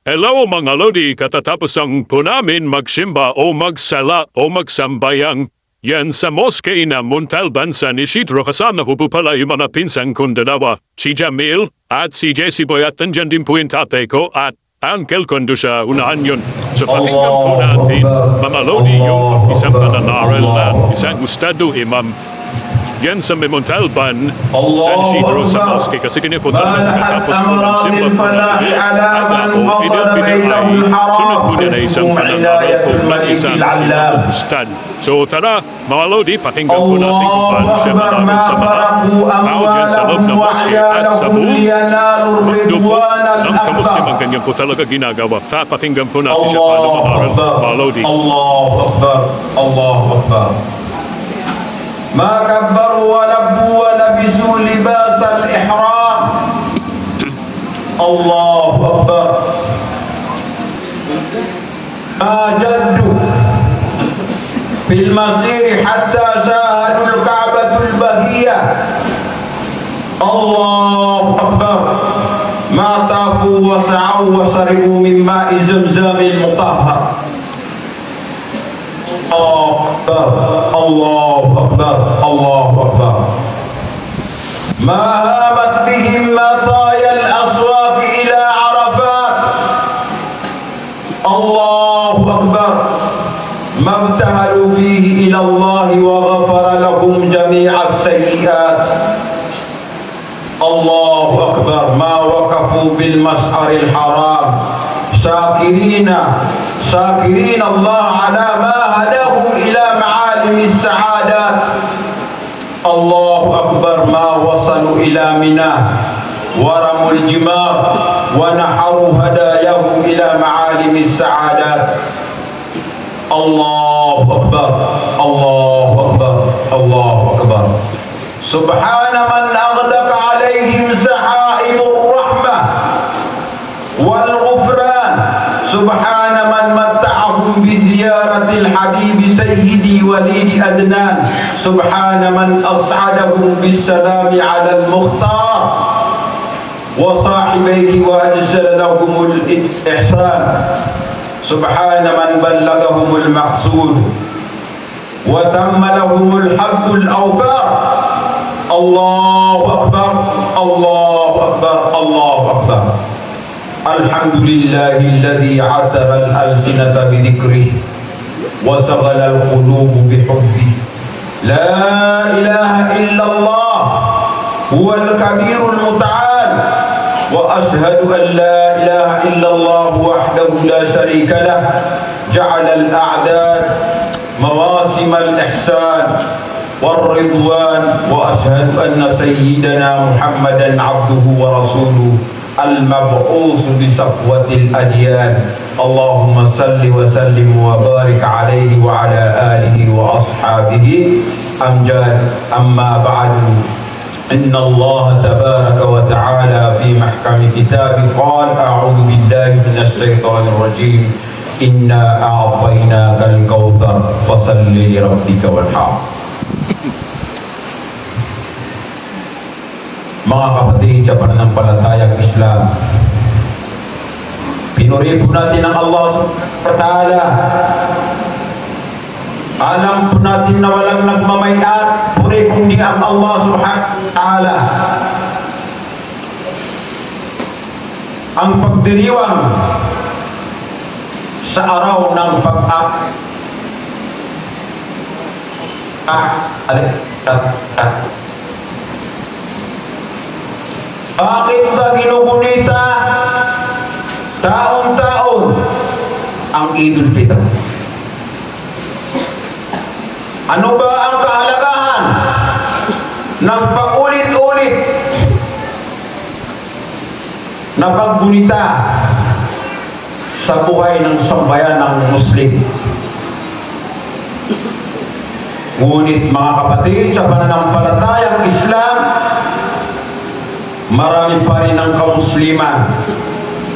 Hello mga Lodi, katatapos ang po namin magsimba o magsala o magsambayang. Yan sa moske na Montalban sa Nishitro kasama ko po pala yung mga pinsang kong dalawa, si Jamil at si Jesse Boy at nandyan din po yung tatay ko at Uncle Kondo sa unahan yun. So pakinggan po natin, mga Lodi, yung isang pananaral na isang ustado imam Jensen Bimuntalban San Isidro sa Mosque kasi kinipuntal na pagkatapos ko ng simba po ng gabi at ako idilpidin ay sunod po din ay isang panangaral kung na isang stand. So tara mga Lodi, pakinggan po natin kung paano siya maraming sa mga tao dyan sa loob ng mosque at sa buong magdubo ng kamuslim ang ganyan po talaga ginagawa. Ta, pakinggan po natin siya paano mamaral mga Lodi. Allahu Akbar, Allahu Akbar. ما كبروا ولبوا ولبسوا لباس الإحرام. الله أكبر. ما جدوا في المسير حتى شاهدوا الكعبة البهية. الله أكبر. ما طافوا وسعوا وشربوا من ماء زمزم المطهر. الله أكبر. الله أكبر. الله أكبر. ما هامت بهم مطايا الأصوات إلى عرفات الله أكبر. ما ابتهلوا فيه إلى الله وغفر لهم جميع السيئات. الله أكبر. ما وقفوا بالمشعر الحرام. شاكرين. شاكرين الله على ما معالم السعادات الله أكبر ما وصلوا إلى منى. ورموا الجمار ونحروا هداياهم إلى معالم السعادات الله أكبر الله أكبر الله أكبر. سبحان من أغدق عليهم سحائب الرحمة والغفران. سبحان متعهم بزيارة الحبيب سيدي وليد أدنان. سبحان من أسعدهم بالسلام على المختار. وصاحبيه وأنزل لهم الإحسان. سبحان من بلغهم المقصود وتم لهم الحمد الأوفار. الله أكبر الله أكبر الله أكبر. الحمد لله الذي عتر الألسنة بذكره وشغل القلوب بحبه. لا إله إلا الله هو الكبير المتعال وأشهد أن لا إله إلا الله وحده لا شريك له جعل الأعداد مواسم الإحسان والرضوان وأشهد أن سيدنا محمدا عبده ورسوله. المبعوث بصفوة الأديان. اللهم صل وسلم وبارك عليه وعلى آله وأصحابه. أمجاد. أما بعد. إن الله تبارك وتعالى في محكم كتابه قال أعوذ بالله من الشيطان الرجيم. إنا أعطيناك الكوثر فصل لربك وانحر. Mga kapatid sa pananampalatayang Islam, pinuri po natin ang Allah ta'ala. Alam po natin na walang nagmamayat, puri kundi ang Allah subhanahu ta'ala. Ang pagdiriwang sa araw ng pag-ak ah, alik, ah, ah. Bakit ba ginugunita taon-taon ang Idul Fitr? Ano ba ang kahalagahan ng paulit-ulit na paggunita sa buhay ng sambayan ng Muslim? Ngunit mga kapatid, sa pananampalatayang Islam, marami pa rin ang kamusliman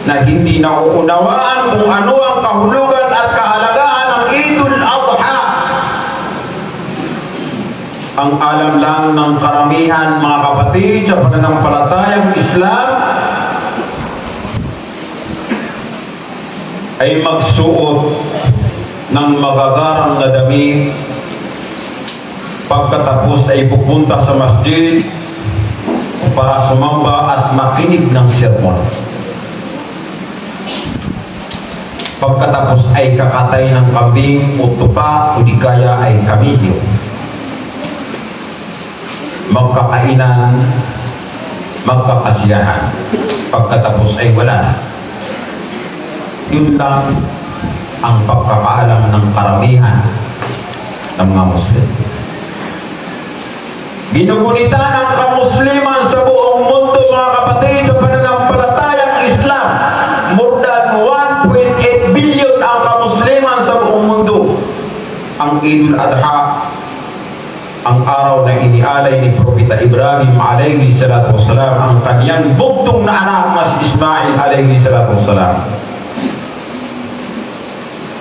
na hindi nauunawaan kung ano ang kahulugan at kahalagahan ng Idul Adha. Ang alam lang ng karamihan mga kapatid sa pananampalatayang Islam ay magsuot ng magagarang na damit pagkatapos ay pupunta sa masjid para sumamba at makinig ng sermon. Pagkatapos ay kakatay ng kambing o tupa o di kaya ay kamilyo. Magkakainan, magkakasiyahan. Pagkatapos ay wala. Yun lang ang pagkakaalam ng karamihan ng mga Muslim. Ginugunita ng kamusliman sa buong mundo mga kapatid sa pananampalatayang Islam. More than 1.8 billion ang kamusliman sa buong mundo. Ang Idul Adha, ang araw na inialay ni Propeta Ibrahim alayhi salatu wasalam, ang kanyang bugtong na anak na si Ismail alayhi salatu wasalam.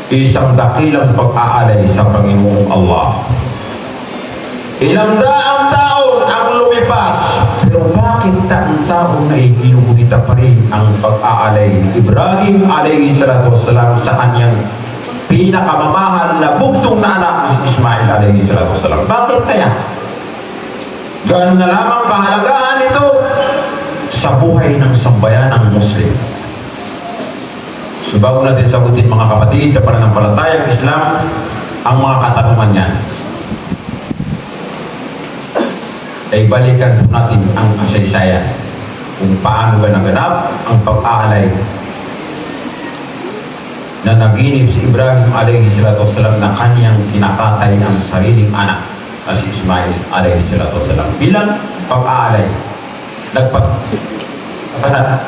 Isang dakilang pag-aalay sa Panginoong Allah. Ilang daang taon ang lumipas, pero bakit taong taon na iginugunita pa rin ang pag-aalay ni Ibrahim alayhi salatu wasalam sa kanyang pinakamamahal na bugtong na anak ni Ismail alayhi salatu wasalam. Bakit kaya? Ganun na lamang kahalagahan ito sa buhay ng sambayanang Muslim. So bago natin sagutin mga kapatid sa pananampalatayang Islam ang mga katanungan niyan. ay balikan po natin ang kasaysayan kung paano ba naganap ang pag-aalay na naginip si Ibrahim alayhi salatu wasalam na kanyang kinakatay ang sariling anak na si Ismail alayhi salatu wasalam bilang pag-aalay nagpag panat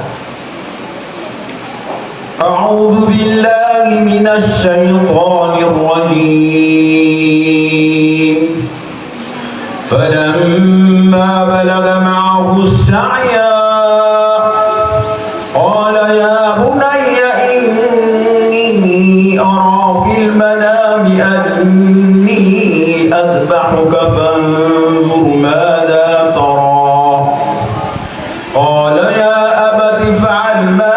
أعوذ بالله من الشيطان الرجيم فلما نعيا قال يا بني إني أرى في المنام أني أذبحك فانظر ماذا ترى. قال يا أبت افعل ما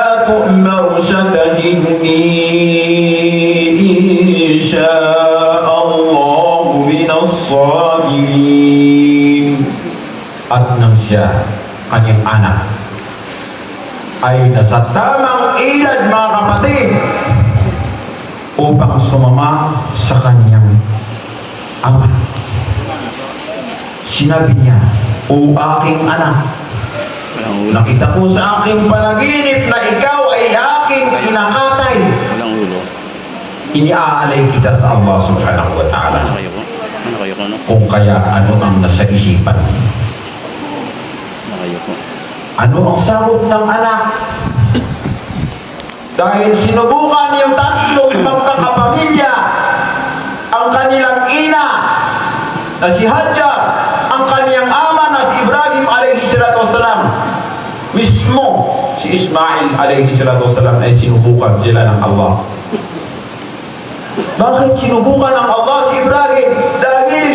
الصابرين. أتنم شاهد kanyang anak, ay nasa tamang edad mga kapatid upang sumama sa kanyang ama. Sinabi niya, O aking anak. Nakita ko sa aking panaginip na ikaw ay aking ulo. Iniaalay kita sa Allah subhanahu wa ta'ala. Ano? Ano? Kung kaya ano ang nasa isipan. Ano ang sagot ng anak? Dahil sinubukan yung tatlong magkakapamilya ang kanilang ina na si Hajar, ang kaniyang ama na si Ibrahim alayhi salatu wasalam. Mismo si Ismail alayhi salatu wasalam ay sinubukan sila ng Allah. Bakit sinubukan ng Allah si Ibrahim? Dahil,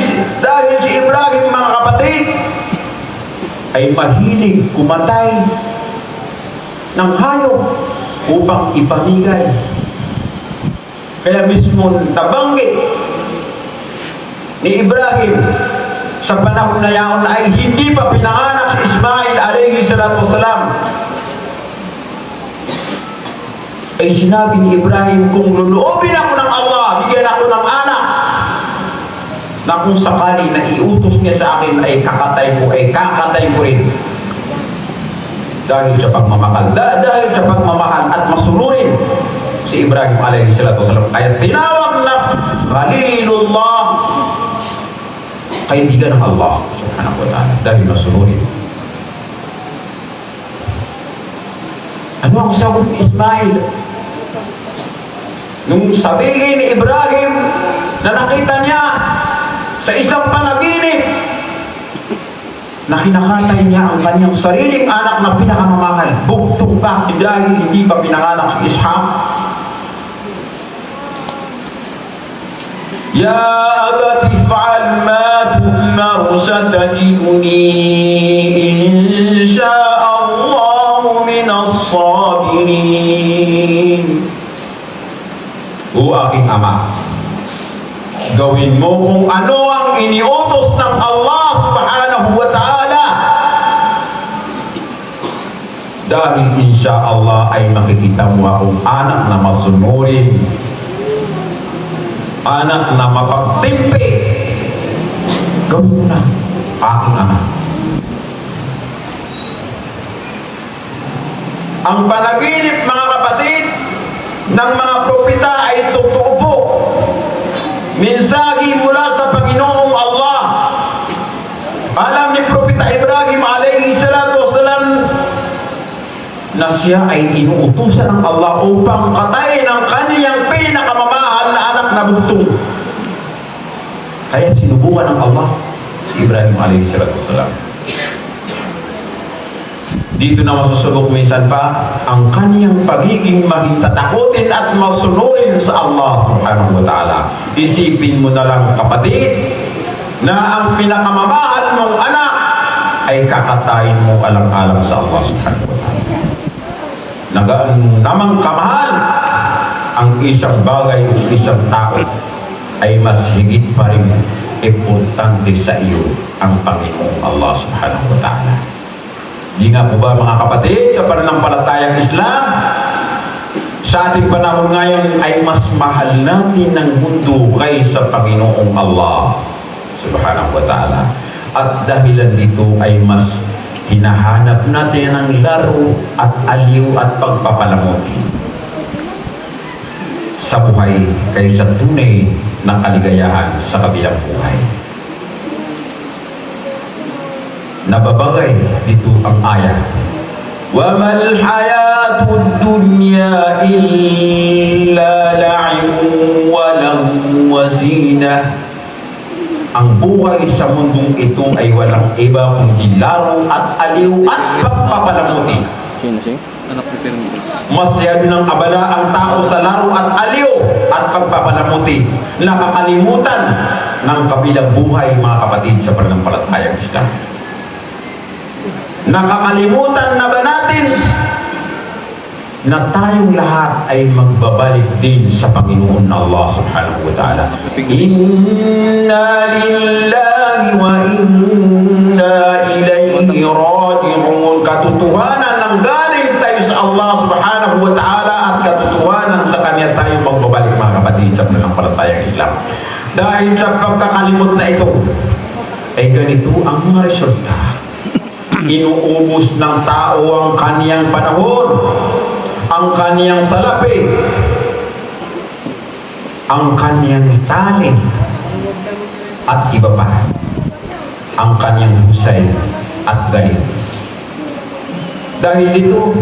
dahil si Ibrahim mga kapatid ay mahilig kumatay ng hayop upang ipamigay. Kaya mismo nabanggit ni Ibrahim sa panahon na yaon ay hindi pa pinanganak si Ismail alayhi salatu wasalam. Ay sinabi ni Ibrahim, kung luluobin ako ng Allah, bigyan ako ng anak, na kung sakali na iutos niya sa akin ay kakatay ko, ay kakatay ko rin. Dahil sa pagmamahal. Da- dahil sa pagmamahal at masunurin si Ibrahim alayhi salatu wasalam. Kaya tinawag na Khalilullah kaibigan ng Allah subhanahu wa ta'ala dahil masunurin. Ano ang sagot ni Ismail? Nung sabihin ni Ibrahim na nakita niya sa isang panaginip na kinakatay niya ang kanyang sariling anak na pinakamamahal. Bugtong pa dahil hindi pa pinanganak si Ishaq. Ya abati fa'al ma tu'mar satajiduni insha'Allahu minas sabirin. O aking ama, gawin mo kung ano ang iniutos ng Allah subhanahu wa ta'ala. Dahil insya Allah ay makikita mo akong anak na masunurin, anak na mapagtimpi. Gawin mo na, aking ama. Ang panaginip, mga kapatid, ng mga propeta ay totoo Minsagi mula sa Panginoong Allah. Alam ni Propeta Ibrahim alayhi salatu wasalam na siya ay inuutusan ng Allah upang katayin ang kaniyang pinakamamahal na anak na bugtong. Kaya sinubukan ng Allah si Ibrahim alayhi salatu wasalam. Dito na masusubok minsan pa ang kaniyang pagiging mahintatakutin at masunurin sa Allah subhanahu wa ta'ala. Isipin mo na lang kapatid na ang pinakamamahal mong anak ay kakatayin mo alang-alang sa Allah subhanahu wa ta'ala. Nagaan namang kamahal ang isang bagay o isang tao ay mas higit pa rin importante sa iyo ang Panginoong Allah subhanahu wa ta'ala. Di nga po ba mga kapatid, sa pananampalatayang Islam, sa ating panahon ngayon ay mas mahal natin ng mundo kaysa Panginoong Allah subhanahu wa ta'ala. At dahilan dito ay mas hinahanap natin ng laro at aliw at pagpapalamuti sa buhay kaysa tunay na kaligayahan sa kabilang buhay. nababagay dito ang ayat. وَمَا الْحَيَاةُ الدُّنْيَا إِلَّا لَعِبٌ وَلَهْوٌ وَزِينَةٌ Ang buhay sa mundong ito ay walang iba kundi laro at aliw at pagpapalamuti. Sino si? Anak ni Permitas. Masyado ng abala ang tao sa laro at aliw at pagpapalamuti. Nakakalimutan ng kabilang buhay mga kapatid sa pananampalatayang Islam. Nakakalimutan na ba natin na tayong lahat ay magbabalik din sa Panginoon na Allah subhanahu wa ta'ala. Inna lillahi wa inna ilayhi raji'un. Katotohanan ng galing tayo sa Allah subhanahu wa ta'ala at katotohanan sa Kanya tayo magbabalik mga kapatid sa pananampalatayang Islam. Dahil sa pagkakalimot na ito, ay ganito ang mga resulta inuubos ng tao ang kaniyang panahon, ang kaniyang salapi, ang kaniyang talent, at iba pa, ang kaniyang husay at galing. Dahil dito,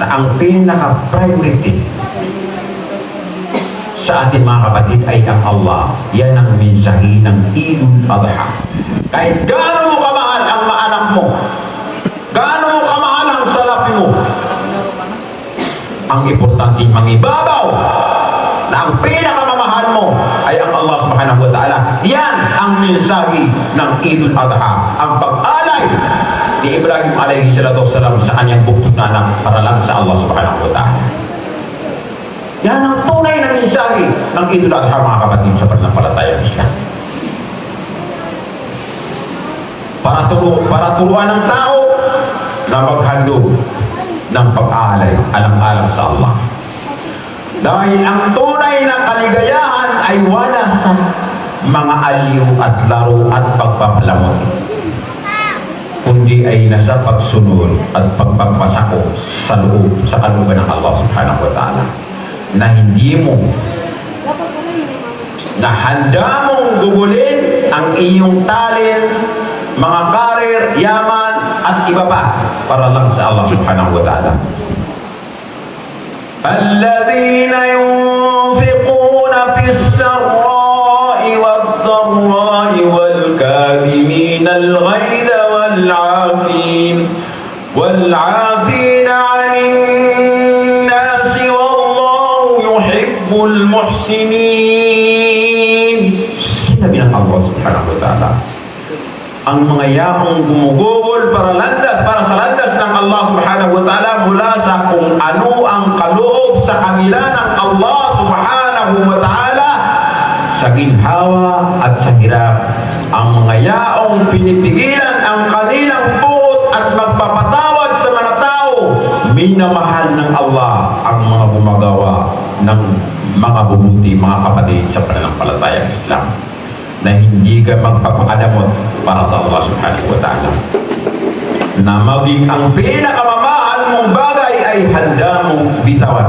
na ang pinaka-priority sa ating mga kapatid ay ang Allah. Yan ang mensahe ng Idul Adha. Kahit gaano mo kamahal ang maanak mo, gaano mo kamahal ang salapi mo, ang importante mangibabaw na ang pinakamamahal mo ay ang Allah subhanahu wa ta'ala. Yan ang mensahe ng Idul Adha. Ang pag-alay ni Ibrahim alayhi salatu wasalam sa kanyang buktong na anak para lang sa Allah subhanahu wa ta'ala. Yan ang tunay na mensahe ng Idul Adha mga kapatid sa pananampalatayang Islam. Para, turo, para turuan ng tao na maghandog ng pag-aalay alang-alang sa Allah. Dahil ang tunay na kaligayahan ay wala sa mga aliw at laro at pagpapalamot kundi ay nasa pagsunod at pagpapasako sa loob sa kalooban ng Allah subhanahu wa ta'ala na hindi mo na handa mong gugulin ang iyong talent, mga karir, yaman, at iba pa para lang sa Allah subhanahu wa ta'ala. الذين ينفقون في السراء والضراء والكاذبين الغيظ والعافين والعافين عن الناس والله يحب المحسنين. سبحان الله سبحانه وتعالى. Ang mga yaong gumugugol para landas para sa landas ng Allah subhanahu wa ta'ala mula sa kung ano ang kaloob sa kanila ng Allah subhanahu wa ta'ala sa ginhawa at sa hirap. Ang mga yaong pinipigilan ang kanilang buot at magpapatawad sa mga tao minamahal ng Allah ang mga gumagawa ng mga bubuti mga kapatid sa pananampalatayang Islam na hindi ka magpapakadamot para sa Allah subhanahu wa ta'ala. Na maging ang pinakamamahal mong bagay ay handa mong bitawan.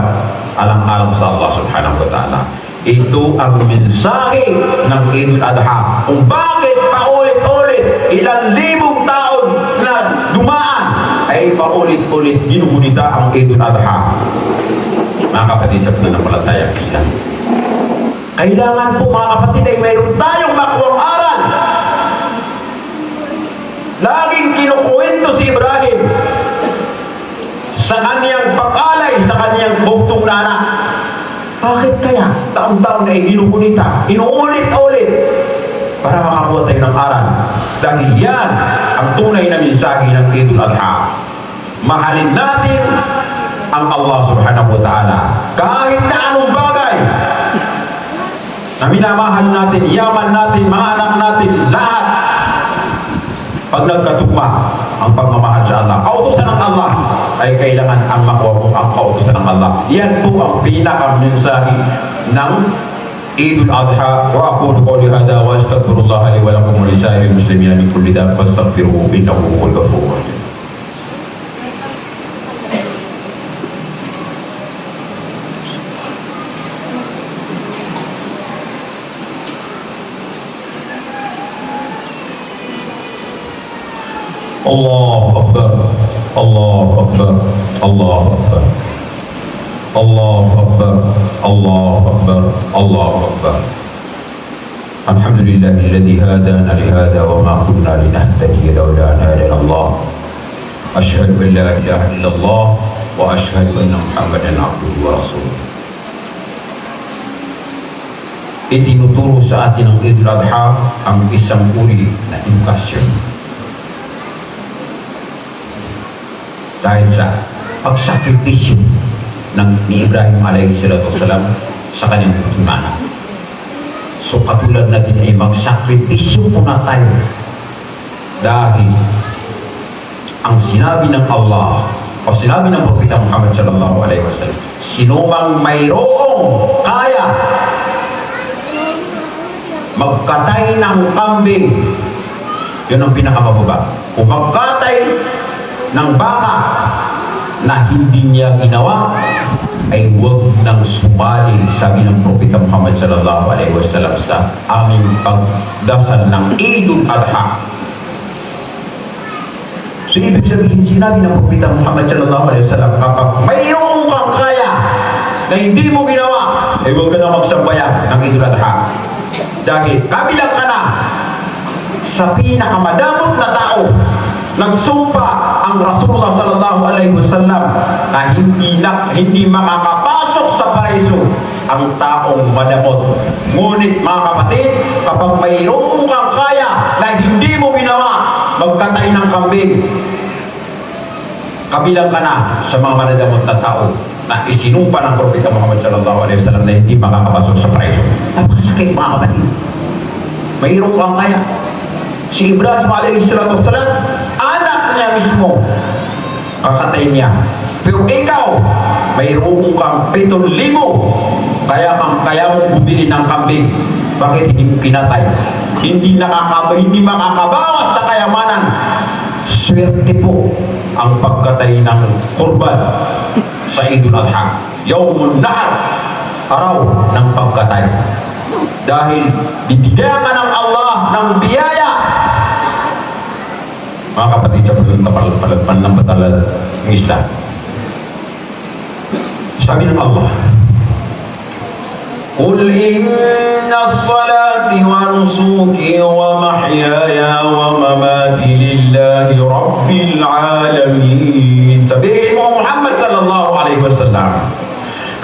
Alang-alang sa Allah subhanahu wa ta'ala. Ito ang mensahe ng Idul Adha kung bakit paulit-ulit ilang libong taon na dumaan ay paulit-ulit ginugunita ang Idul Adha mga kapatid sa pananampalatayang Islam kailangan po mga kapatid ay mayroon tayong makuwang aral. Laging kinukuwento si Ibrahim sa kaniyang pag-alay sa kaniyang buktong na anak. Bakit kaya taon-taon na ginugunita, inuulit-ulit para makakuha tayo ng aral? Dahil yan ang tunay na mensahe ng Idul Adha. Mahalin natin ang Allah subhanahu wa ta'ala kahit na anong bagay na minamahal natin, yaman natin, mga anak natin, lahat. Pag nagkatugma ang pagmamahal sa Allah, kautusan ng Allah ay kailangan ang makuha mo ang kautusan ng Allah. Yan po ang pinaka-mensahe ng Eid al-Adha wa aqulu qawli hadha wa astaghfirullah li wa lakum wa li sa'iril muslimina min kulli dhanbin fastaghfiruhu innahu huwal ghafurur rahim. الله أكبر الله أكبر الله أكبر الله أكبر الله أكبر الله أكبر. الحمد لله الذي هدانا لهذا وما كنا لنهتدي لولا أن هدانا الله. أشهد أن لا إله إلا الله وأشهد أن محمدا عبده ورسوله. Itinuturo sa atin ng Idul Adha ang isang uri na edukasyon dahil sa pagsakripisyo ng ni Ibrahim alayhi salatu wasalam sa kanyang tutunanan. So katulad natin ay magsakripisyo muna tayo dahil ang sinabi ng Allah o sinabi ng Propeta Muhammad sallallahu alaihi wasallam sino mang mayroong kaya magkatay ng kambing yun ang pinakamababa kung magkatay ng baka na hindi niya ginawa ay huwag nang sumali sabi ng Propeta Muhammad sallallahu alaihi wasallam sa aming pagdasal ng Idul Adha. So ibig sabihin sinabi ng Propeta Muhammad sallallahu alaihi wasallam kapag mayroong kang kaya na hindi mo ginawa ay huwag ka na magsambayan ng Idul Adha. Dahil kabilang ka na sa pinakamadamot na tao nagsumpa ang Rasulullah sallallahu alaihi wasallam na hindi na hindi makakapasok sa paraiso ang taong madamot. Ngunit mga kapatid, kapag mayroong kang kaya na hindi mo ginawa, magkatay ng kambing, kabilang ka na sa mga madadamot na tao na isinumpa ng Propeta Muhammad sallallahu alaihi wasallam na hindi makakapasok sa paraiso. Napakasakit mga kapatid. Mayroong kang kaya. Si Ibrahim wasalam, anak niya mismo, kakatay niya. Pero ikaw, mayroon kang pitong libo, kaya kang kaya mo bumili ng kambing. Bakit hindi mo kinatay? Hindi nakakaba, hindi makakabawas sa kayamanan. Swerte po ang pagkatay ng kurban sa Idul Adha. Yawmun Nahar, araw ng pagkatay. Dahil bibigyan ka ng Allah ng biyaya mga kapatid sa pagpapalagpan ng batalad ng Islam. Sabi ng Allah, قل إن الصلاة ونسكي ومحياي ومماتي لله رب العالمين Sabihin mo Muhammad sallallahu alaihi wasallam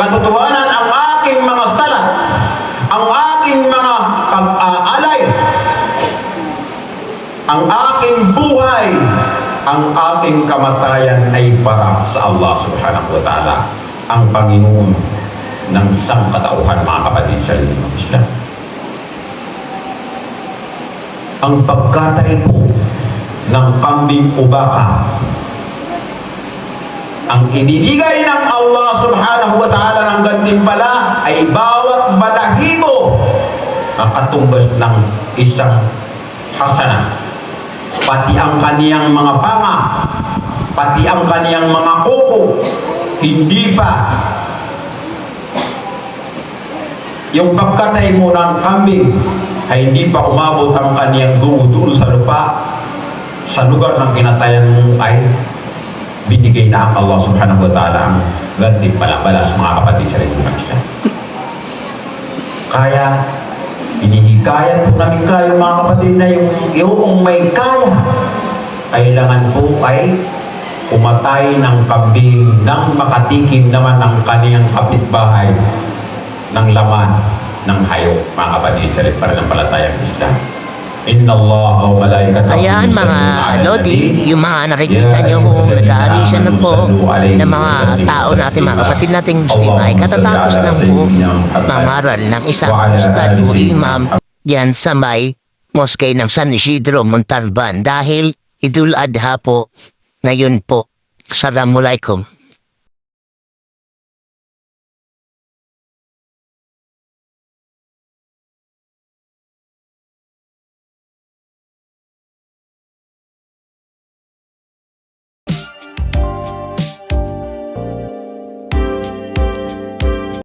Katotohanan ang aking mga salat ang aking mga pag-aalay ang aking buhay, ang aking kamatayan ay para sa Allah subhanahu wa ta'ala, ang Panginoon ng sangkatauhan mga kapatid sa ng Islam. Ang pagkatay po ng kambing o baka ang ibibigay ng Allah subhanahu wa ta'ala ng gantimpala ay bawat balahibo ang katumbas ng isang hasana. Pati ang kaniyang mga panga, pati ang kaniyang mga kuko, hindi pa. Yung pagkatay mo ng kambing ay hindi pa umabot ang kaniyang dugo sa lupa. Sa lugar ng kinatayan mo ay binigay na ang Allah subhanahu wa ta'ala ang ganti palabalas mga kapatid sa rin. Kaya, inihikayat po namin kayo mga kapatid na yung yung may kaya, kailangan po ay pumatay ng kambing nang makatikim naman ng kaniyang kapitbahay ng laman ng hayop, mga kapatid sa rin para ng palatayang Islam. Ayan mga yusalluna ala Lodi, nabi. yung mga nakikita nyo kung nag-aarisyan na po ng wa mga tao natin, mga kapatid nating Muslim ay katatapos lang po mangaral ng isang wa ustad o imam yan sa may moskay ng San Isidro, Montalban dahil Idul Adha po ngayon po. Assalamualaikum.